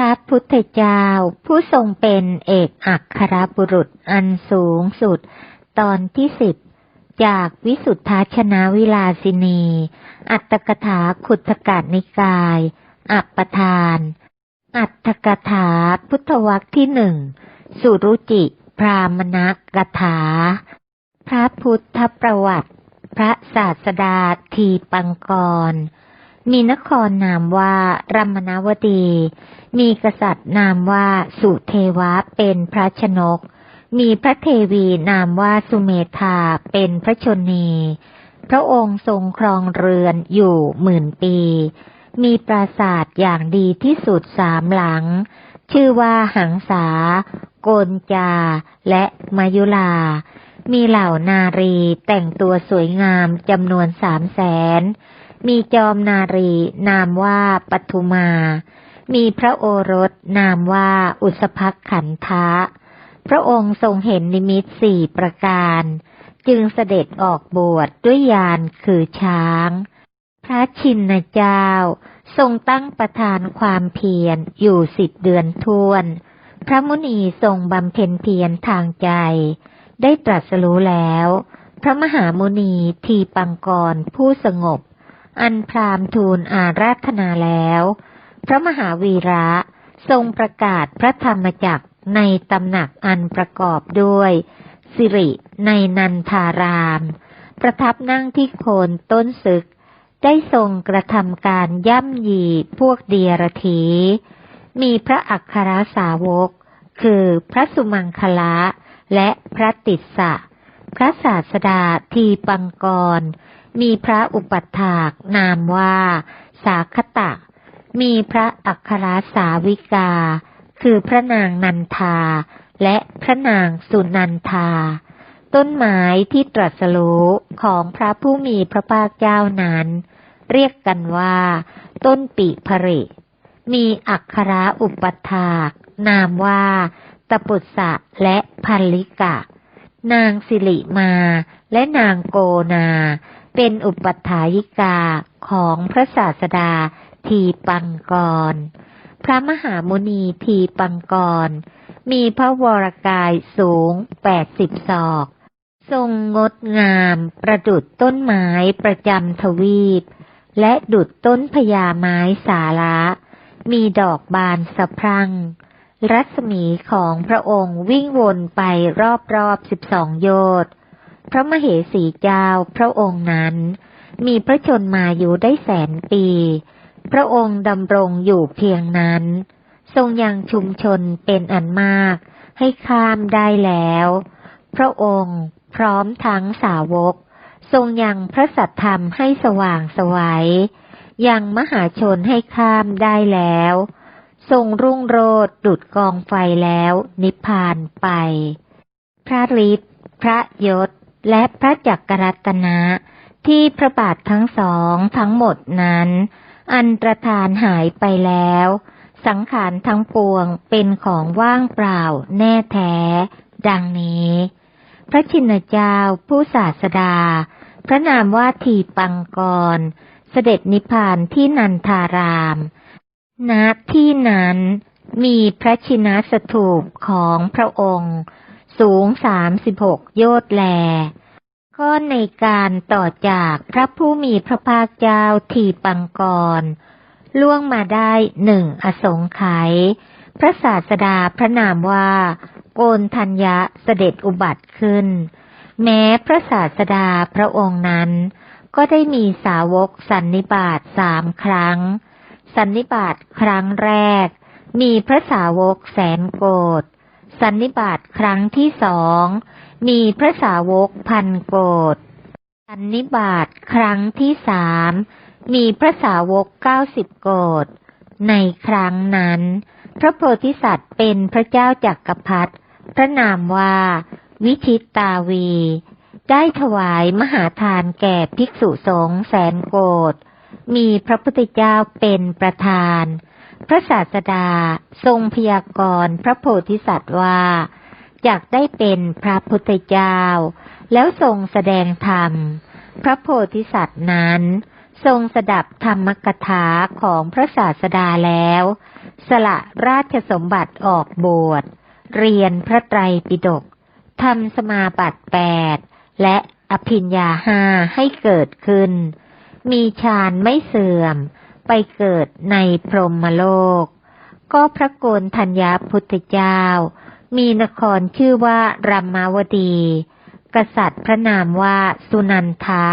ระพุทธเจ้า ผู้ทรงเป็นเอกอัครบุรุษอันสูงสุด ตอนที่สิบจากวิสุทธาชนะวิลาสินี อัตถกถาขุทกานิกาย อัปปทาน อัตถกถาพุทธวักที่หนึ่งสุรุจิ พรามณกถา พระพุทธประวัติ พระศาสดาทีปังกร มีนครนามว่ารัมนาวดี มีกษัตริย์นามว่าสุเทวะเป็นพระชนก มีพระเทวีนามว่าสุเมธาเป็นพระชนีพระองค์ทรงครองเรือนอยู่หมื่นปี มีปราสาทอย่างดีที่สุดสามหลัง ชื่อว่าหังสา โกนจา และมายุลา มีเหล่านารีแต่งตัวสวยงามจำนวนสามแสน มีจอมนารี นามว่าปทุมา มีพระโอรส นามว่าอุสภขันทะ พระองค์ทรงเห็นนิมิตสี่ประการ จึงเสด็จออกบวชดด้วยยานคือช้าง พระชินเจ้า ทรงตั้งประธานความเพียรอยู่สิบเดือนทวนพระมุนีทรงบำเพ็ญเพียรทางใจ ได้ตรัสรู้แล้ว พระมหามุนีทีปังกรผู้สงบ อันพรามทูลอาราธนาแล้ว พระมหาวีระทรงประกาศพระธรรมจักรในตำหนักอันประกอบด้วย สิริในนันทาราม ประทับนั่งที่โคนต้นศึก ได้ทรงกระทำการย่ำยีพวกเดียรถี มีพระอัครสาวก คือพระสุมังคละและพระติสสะพระศาสดาทีปังกร มีพระอุปัฏฐากนามว่า สาคตะ มีพระอัครสาวิกา คือพระนางนันทา และพระนางสุนันทา ต้นไม้ที่ตรัสรู้ของพระผู้มีพระภาคเจ้านั้น เรียกกันว่า ต้นปิภริมีอักขระอุปถากนามว่าตปุสสะและพันลิกะ นางสิริมาและนางโกนา เป็นอุปัฏฐายิกาของพระศาสดาทีปังกร พระมหามุนีทีปังกร มีพระวรกายสูงแปดสิบศอก ทรงงดงามประดุดต้นไม้ประจำทวีป และดุดต้นพญาไม้สาระ มีดอกบานสะพรั่ง รัศมีของพระองค์วิ่งวนไปรอบๆสิบสองโยชน์ พระมเหสีเจ้าพระองค์นั้น มีพระชนมาอยุได้แสนปี พระองค์ดำรงอยู่เพียงนั้น ทรงยังชุมชนเป็นอันมากให้ข้ามได้แล้ว พระองค์พร้อมทั้งสาวก ทรงยังพระสัทธรรมให้สว่างสวัยยังมหาชนให้ข้ามได้แล้ว ทรงรุ่งโรดดุดกองไฟแล้ว นิพพานไป พระฤทธิ์พระยศ และพระจักรรัตนะที่พระบาททั้งสองทั้งหมดนั้น อันตรธานหายไปแล้ว สังขารทั้งปวงเป็นของว่างเปล่าแน่แท้ ดังนี้ พระชินเจ้าผู้ศาสดา พระนามว่าทีปังกร เสด็จนิพพานที่นันทารามณที่นั้นมีพระชินสถูปของพระองค์ สูงสามสิบหกโยชน์แลก็ในการต่อจากพระผู้มีพระภาคเจ้าทีปังกร ล่วงมาได้หนึ่งอสงไขยพระศาสดาพระนามว่า โกนทัญญะเสด็จอุบัติขึ้น แม้พระศาสดาพระองค์นั้น ก็ได้มีสาวกสันนิบาตสามครั้ง สันนิบาตครั้งแรก มีพระสาวกแสนโกด สันนิบาตครั้งที่สอง มีพระสาวกพันโกดสันนิบาตครั้งที่สาม มีพระสาวกเก้าสิบโกดในครั้งนั้น พระโพธิสัตว์เป็นพระเจ้าจักรพรรดิพระนามว่า วิชิตตาวี ได้ถวายมหาทานแก่ภิกษุสงฆ์แสนโกดมีพระพุทธเจ้าเป็นประธาน พระศาสดาทรงพยากรณ์พระโพธิสัตว์ว่าอยากได้เป็นพระพุทธเจ้า แล้วทรงแสดงธรรม พระโพธิสัตว์นั้น ทรงสดับธรรมกถาของพระศาสดาแล้ว สละราชสมบัติออกบวชเรียนพระไตรปิฎกทำสมาบัติแปดและอภิญญาห้าให้เกิดขึ้น มีฌานไม่เสื่อม ไปเกิดในพรหมโลก ก็พระโกนธัญญาพุทธเจ้า มีนครชื่อว่ารัมมาวดี กษัตริย์พระนามว่าสุนันทะ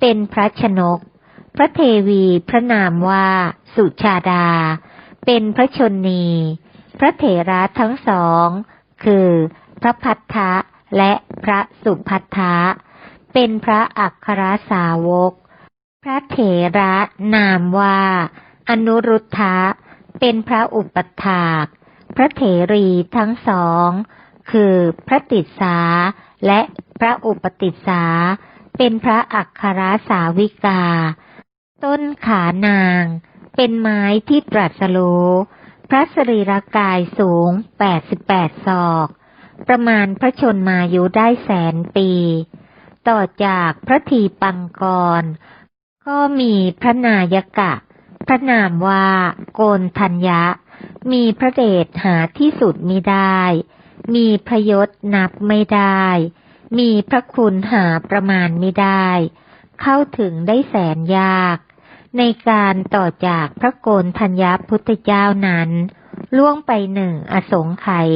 เป็นพระชนก พระเทวีพระนามว่าสุชาดา เป็นพระชนนี พระเถระทั้งสอง คือพระพัทธะและพระสุพัทธะเป็นพระอัครสาวก พระเถระนามว่า อนุรุทธะ เป็นพระอุปถาก พระเถรีทั้งสอง คือพระติสาและพระอุปติสา เป็นพระอัครสาวิกา ต้นขานาง เป็นไม้ที่ตรัสรู้พระสรีรกายสูง 88 ศอก ประมาณพระชนมายุได้แสนปี ต่อจากพระทีปังกร ก็มีพระนายกะ พระนามว่าโกนทัญญะ มีพระเดชหาที่สุดมิได้ มีพระยศนับไม่ได้ มีพระคุณหาประมาณไม่ได้ เข้าถึงได้แสนยาก ในการต่อจากพระโกนธัญญาพุทธเจ้านั้น ล่วงไปหนึ่งอสงไขย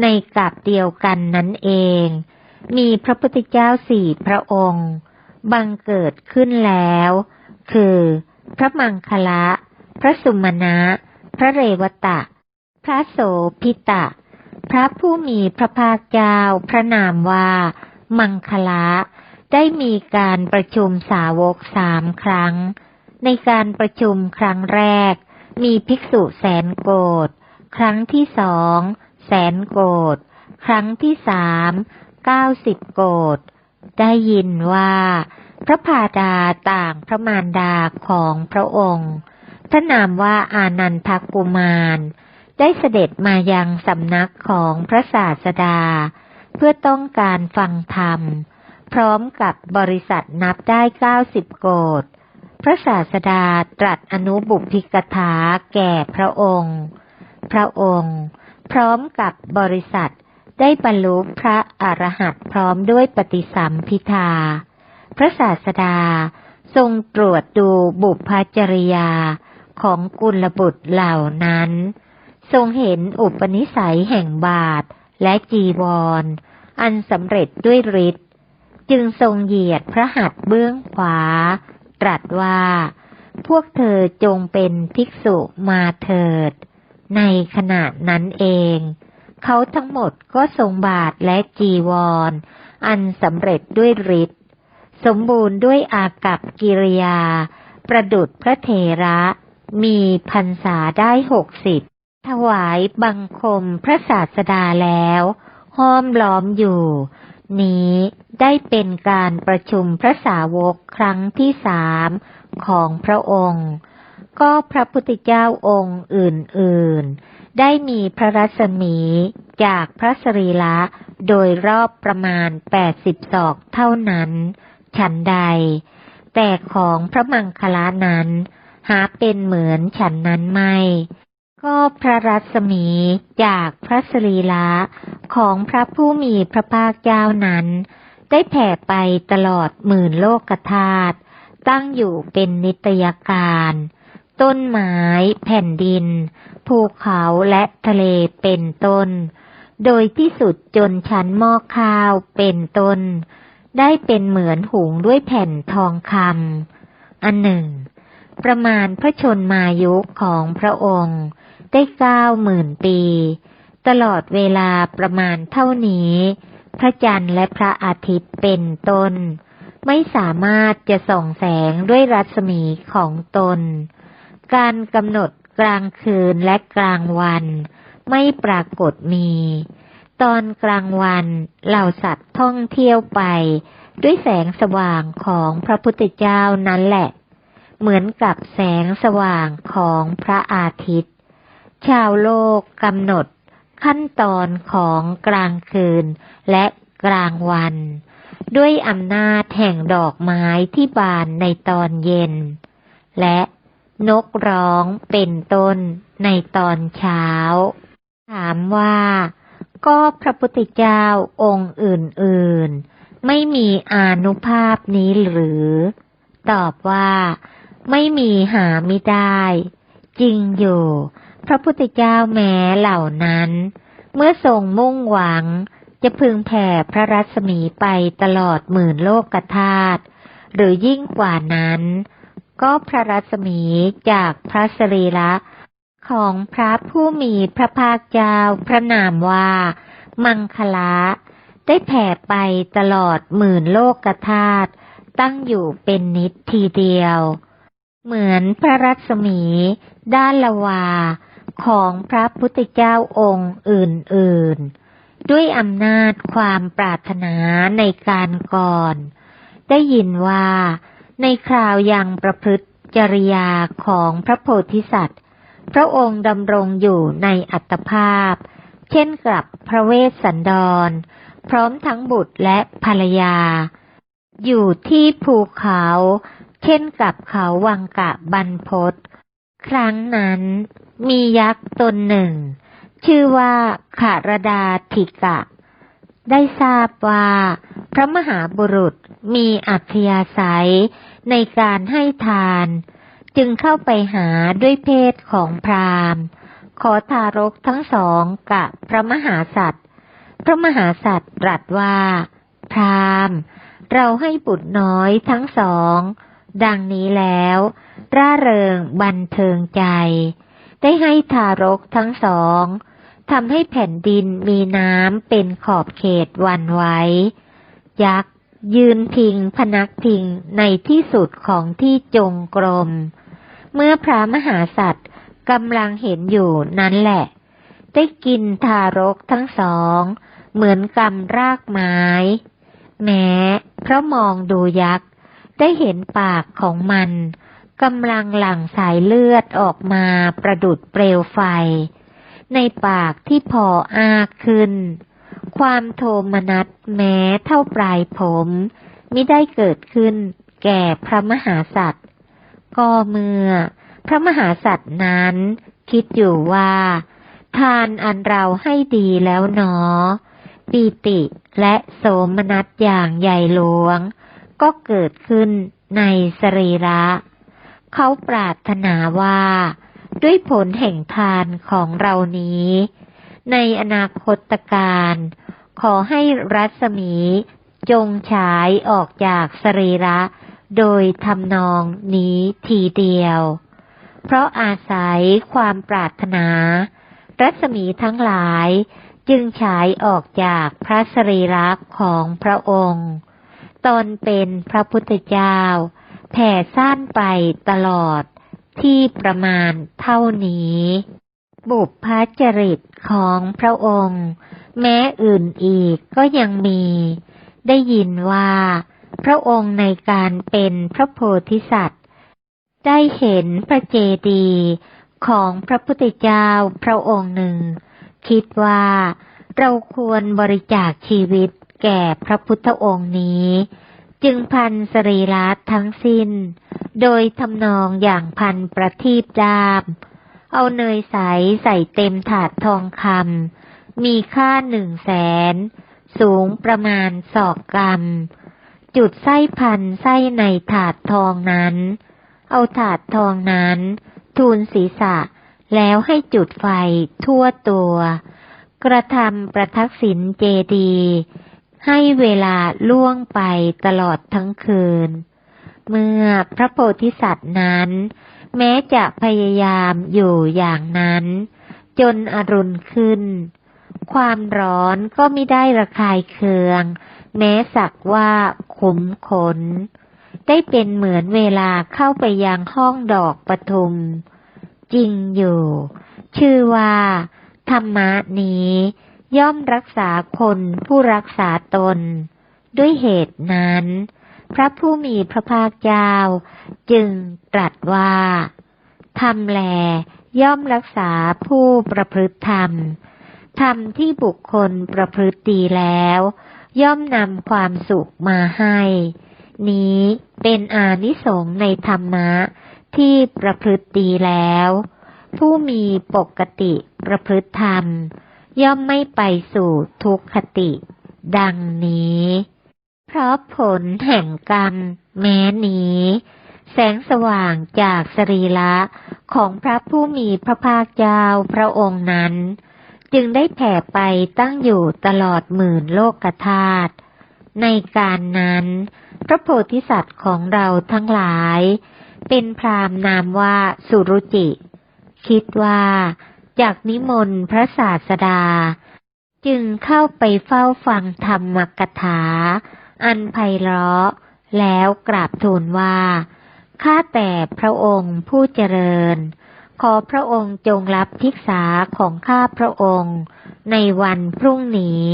ในกับเดียวกันนั้นเอง มีพระพุทธเจ้าสี่พระองค์ บังเกิดขึ้นแล้ว คือ พระมังคละ พระสุมาณะ พระเรวตะ พระโสพิตะ พระผู้มีพระภาคเจ้า พระนามว่า มังคละ ได้มีการประชุมสาวกสามครั้ง ในการประชุมครั้งแรก มีภิกษุแสนโกดครั้งที่สอง แสนโกดครั้งที่สาม เก้าสิบโกด ได้ยินว่า พระพาดาต่างพระมารดาของพระองค์พระนามว่าอานันทกุมาร ได้เสด็จมายังสำนักของพระศาสดา เพื่อต้องการฟังธรรม พร้อมกับบริษัทนับได้เก้าสิบโกดพระศาสดาตรัสอนุบุพิกถาแก่พระองค์ พระองค์ พร้อมกับบริษัท ได้บรรลุพระอรหันต์พร้อมด้วยปฏิสัมพิทา พระศาสดาทรงตรวจดูบุพจริยาของกุลบุตรเหล่านั้น ทรงเห็นอุปนิสัยแห่งบาทและจีวรอันสำเร็จด้วยฤทธิ์จึงทรงเหยียดพระหัตถ์เบื้องขวา ตรัสว่า พวกเธอจงเป็นภิกษุมาเถิด ในขณะนั้นเอง เขาทั้งหมดก็ทรงบาทและจีวรอันสำเร็จด้วยฤทธิ์สมบูรณ์ด้วยอากับกิริยา ประดุดพระเถระ มีพรรษาได้หกสิบถวายบังคมพระศาสดาแล้ว ห้อมล้อมอยู่ นี้ได้เป็นการประชุมพระสาวกครั้งที่สามของพระองค์ ก็พระพุทธเจ้าองค์อื่นๆ ได้มีพระรัศมีจากพระสรีละโดยรอบประมาณแปดสิบศอกเท่านั้น ฉันใด แต่ของพระมังคลานั้น หาเป็นเหมือนฉันนั้นไม่ ก็พระรัศมีจากพระสรีละของพระผู้มีพระภาคเจ้านั้น ได้แผ่ไปตลอดหมื่นโลกธาตุตั้งอยู่เป็นนิตยการ ต้นไม้ แผ่นดิน ภูเขาและทะเลเป็นต้น โดยที่สุดจนชั้นหม้อข้าวเป็นต้น ได้เป็นเหมือนหุงด้วยแผ่นทองคำอันหนึ่ง ประมาณพระชนมายุของพระองค์ ได้เก้าหมื่นปี ตลอดเวลาประมาณเท่านี้ พระจันทร์และพระอาทิตย์เป็นต้น ไม่สามารถจะส่องแสงด้วยรัศมีของตน การกำหนดกลางคืนและกลางวัน ไม่ปรากฏมี ตอนกลางวันเหล่าสัตว์ท่องเที่ยวไป ด้วยแสงสว่างของพระพุทธเจ้านั้นแหละ เหมือนกับแสงสว่างของพระอาทิตย์ ชาวโลกกำหนดขั้นตอนของกลางคืนและกลางวัน ด้วยอำนาจแห่งดอกไม้ที่บานในตอนเย็น และ นกร้องเป็นต้นในตอนเช้า ถามว่า ก็พระพุทธเจ้าองค์อื่น ๆ ไม่มีอานุภาพนี้หรือ ตอบว่า ไม่มีหาไม่ได้ จริงอยู่ พระพุทธเจ้าแม้เหล่านั้น เมื่อทรงมุ่งหวัง จะพึงแผ่พระรัศมีไปตลอดหมื่นโลกธาตุหรือยิ่งกว่านั้น ก็พระรัศมีจากพระสรีระของพระผู้มีพระภาคเจ้าพระนามว่า มังคละได้แผ่ไปตลอดหมื่นโลกธาตุตั้งอยู่เป็นนิดทีเดียว เหมือนพระรัศมีด้านละวาของพระพุทธเจ้าองค์อื่นๆ ด้วยอำนาจความปรารถนาในการก่อน ได้ยินว่า ในคราวยังประพฤติจริยาของพระโพธิสัตว์ พระองค์ดำรงอยู่ในอัตภาพ เช่นกับพระเวสสันดร พร้อมทั้งบุตรและภรรยา อยู่ที่ภูเขา เช่นกับเขาวังกะบันพศครั้งนั้นมียักษ์ตนหนึ่ง ชื่อว่าขารดาธิกะ ได้ทราบว่า พระมหาบุรุษมีอัธยาศัยในการให้ทาน จึงเข้าไปหาด้วยเพศของพราหมณ์ ขอทารกทั้งสองกับพระมหาสัตว์พระมหาสัตว์ตรัสว่า พราหมณ์ เราให้บุตรน้อยทั้งสอง ดังนี้แล้ว ร่าเริงบันเทิงใจ ได้ให้ทารกทั้งสอง ทำให้แผ่นดินมีน้ำเป็นขอบเขตวันไว้ ยักษ์ยืนพิงพนักพิงในที่สุดของที่จงกรม เมื่อพระมหาสัตว์กำลังเห็นอยู่นั้นแหละ ได้กินทารกทั้งสอง เหมือนกำรากไม้ แม้เพราะมองดูยักษ์ ได้เห็นปากของมันกำลังหลั่งสายเลือดออกมาประดุดเปลวไฟ ในปากที่พออาขึ้น ความโทมนัสแม้เท่าปลายผมไม่ได้เกิดขึ้นแก่พระมหาสัตว์ก็เมื่อ พระมหาสัตว์นั้น คิดอยู่ว่า ทานอันเราให้ดีแล้วหนอ ปีติและโสมนัสอย่างใหญ่หลวง ก็เกิดขึ้นในสรีระ เขาปรารถนาว่า ด้วยผลแห่งทานของเรานี้ ในอนาคตการ ขอให้รัศมีจงฉายออกจากสรีระ โดยทำนองนี้ทีเดียว เพราะอาศัยความปรารถนา รัศมีทั้งหลายจึงฉายออกจากพระสรีระของพระองค์ ตนเป็นพระพุทธเจ้า แผ่ซ่านไปตลอด ที่ประมาณเท่านี้ บุพพจริตของพระองค์ แม้อื่นอีกก็ยังมี ได้ยินว่า พระองค์ในการเป็นพระโพธิสัตว์ ได้เห็นพระเจดีย์ของพระพุทธเจ้าพระองค์หนึ่ง คิดว่าเราควรบริจาคชีวิตแก่พระพุทธองค์นี้ จึงพันสรีระทั้งสิ้น โดยทำนองอย่างพันประทีปดาม เอาเนยใสใส่เต็มถาดทองคำ มีค่าหนึ่งแสน สูงประมาณศอกกำจุดไส้พันไส้ในถาดทองนั้น เอาถาดทองนั้น ทูลศีรษะแล้วให้จุดไฟทั่วตัว กระทำประทักษิณเจดี ให้เวลาล่วงไปตลอดทั้งคืน เมื่อพระโพธิสัตว์นั้น แม้จะพยายามอยู่อย่างนั้น จนอรุณขึ้น ความร้อนก็ไม่ได้ระคายเคือง แม้สักว่าขมขน ได้เป็นเหมือนเวลาเข้าไปยังห้องดอกปทุม จริงอยู่ ชื่อว่า ธรรมะนี้ย่อมรักษาคนผู้รักษาตน ด้วยเหตุนั้น พระผู้มีพระภาคเจ้า จึงตรัสว่าธรรมแลย่อมรักษาผู้ประพฤติธรรม ธรรมที่บุคคลประพฤติดีแล้ว ย่อมนำความสุขมาให้ นี้เป็นอานิสงส์ในธรรมะที่ประพฤติดีแล้ว ผู้มีปกติประพฤติธรรม ย่อมไม่ไปสู่ทุกขติ ดังนี้ เพราะผลแห่งกรรม แม้นี้ แสงสว่างจากสรีระของพระผู้มีพระภาคเจ้าพระองค์นั้น จึงได้แผ่ไปตั้งอยู่ตลอดหมื่นโลกธาตุในการนั้น พระโพธิสัตว์ของเราทั้งหลาย เป็นพรามนามว่าสุรุจิ คิดว่าจากนิมนต์พระศาสดา จึงเข้าไปเฝ้าฟังธรรมกถา อันไพเราะ แล้วกราบทูลว่า ข้าแต่พระองค์ผู้เจริญ ขอพระองค์จงรับทิกษาของข้าพระองค์ ในวันพรุ่งนี้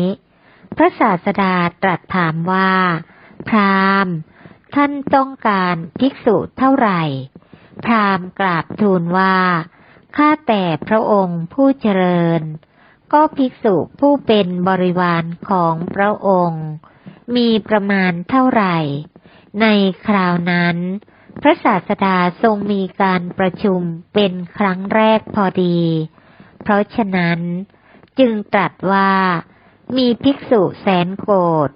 พระศาสดาตรัสถามว่า พราหมณ์ ท่านต้องการภิกษุเท่าไหร่ พราหมณ์กราบทูลว่า ข้าแต่พระองค์ผู้เจริญ ก็ภิกษุผู้เป็นบริวารของพระองค์ มีประมาณเท่าไหร่ ในคราวนั้น พระศาสดาทรงมีการประชุมเป็นครั้งแรกพอดี เพราะฉะนั้น จึงตรัสว่ามีภิกษุแสนโกรธ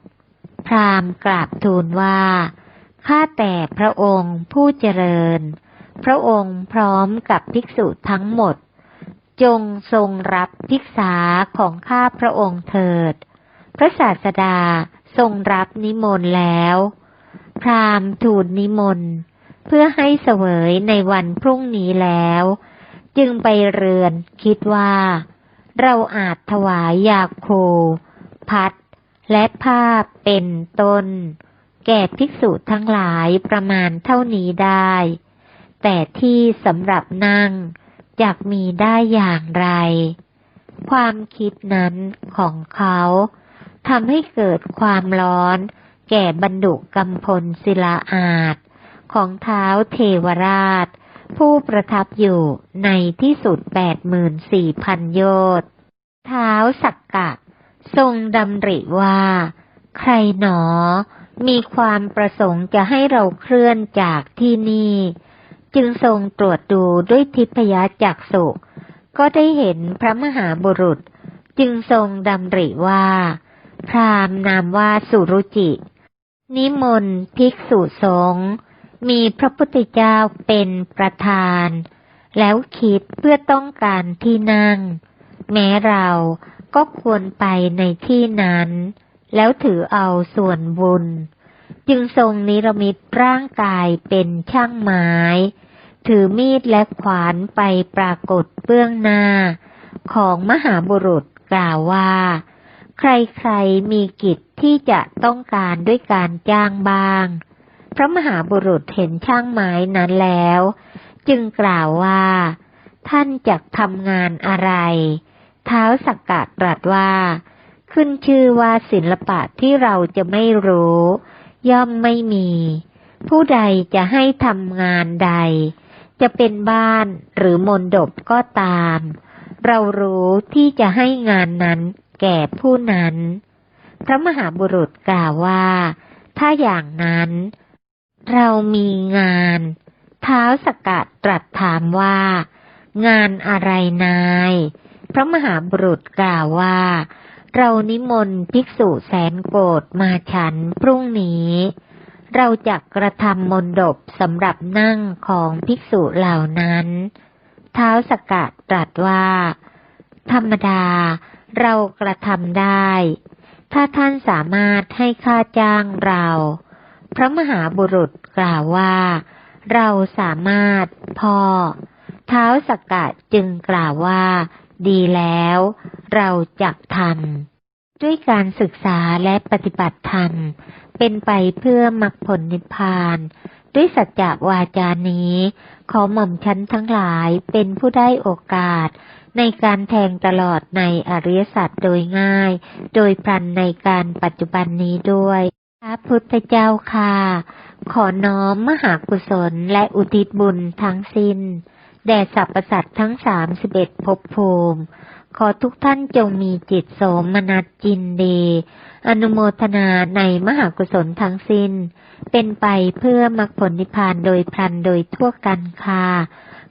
พราหมณ์กราบทูลว่า ข้าแต่พระองค์ผู้เจริญ พระองค์พร้อมกับภิกษุทั้งหมด จงทรงรับภิกษาของข้าพระองค์เถิด พระศาสดา ทรงรับนิมนต์แล้ว พราหมณ์ทูลนิมนต์ เพื่อให้เสวยในวันพรุ่งนี้แล้ว จึงไปเรือนคิดว่า เราอาจถวายยาโค พัด และผ้าเป็นต้น แก่ภิกษุทั้งหลายประมาณเท่านี้ได้ แต่ที่สำหรับนั่งจะมีได้อย่างไร ความคิดนั้นของเขา ทำให้เกิดความร้อน แก่บรรดุกำพลศิลาอาจ ของเท้าเทวราช ผู้ประทับอยู่ในที่สุดแปดหมื่นสี่พันโยชน์เท้าสักกะ ทรงดำริว่า ใครหนอ มีความประสงค์จะให้เราเคลื่อนจากที่นี่ จึงทรงตรวจดูด้วยทิพยจักษุก็ได้เห็นพระมหาบุรุษ จึงทรงดำริว่า พรามนามว่าสุรุจิ นิมนต์ภิกษุสงฆ์มีพระพุทธเจ้าเป็นประธาน แล้วคิดเพื่อต้องการที่นั่ง แม้เราก็ควรไปในที่นั้น แล้วถือเอาส่วนบุญ จึงทรงนิรมิตร่างกายเป็นช่างไม้ ถือมีดและขวานไปปรากฏเบื้องหน้า ของมหาบุรุษกล่าวว่า ใครๆมีกิจที่จะต้องการด้วยการจ้างบ้าง พระมหาบุรุษเห็นช่างไม้นั้นแล้ว จึงกล่าวว่า ท่านจะทำงานอะไร เท้าสักกะตรัสว่า ขึ้นชื่อว่าศิลปะที่เราจะไม่รู้ ย่อมไม่มี ผู้ใดจะให้ทำงานใด จะเป็นบ้านหรือมนดบก็ตาม เรารู้ที่จะให้งานนั้น แก่ผู้นั้น พระมหาบุรุษกล่าวว่า ถ้าอย่างนั้น เรามีงานเท้าสกัดตรัสถามว่า งานอะไรนาย พระมหาบุรุษกล่าวว่า เรานิมนต์ภิกษุแสนโกรธมาฉันพรุ่งนี้ เราจะกระทำมนดบสำหรับนั่งของภิกษุเหล่านั้น เท้าสกัดตรัสว่า ธรรมดา เรากระทำได้ ถ้าท่านสามารถให้ค่าจ้างเรา พระมหาบุรุษกล่าวว่า เราสามารถพ่อเท้าสกกัดจึงกล่าวว่า ดีแล้ว เราจักทำด้วยการศึกษาและปฏิบัติธรรม เป็นไปเพื่อมรรคผลนิพพานด้วยสัจจะวาจานี้ ขอหม่อมชั้นทั้งหลายเป็นผู้ได้โอกาสในการแทงตลอดในอริยสัจโดยง่าย โดยพลันในการปัจจุบันนี้ด้วยพระพุทธเจ้าค่ะ ขอน้อมมหากุศลและอุทิศบุญทั้งสิ้น แด่สรรพสัตว์ทั้งสามสิบเอ็ดภพภูมิขอทุกท่านจงมีจิตโสมนัสจินดี อนุโมทนาในมหากุศลทั้งสิ้น เป็นไปเพื่อมรรคผลนิพพานโดยพลันโดยทั่วกันค่ะ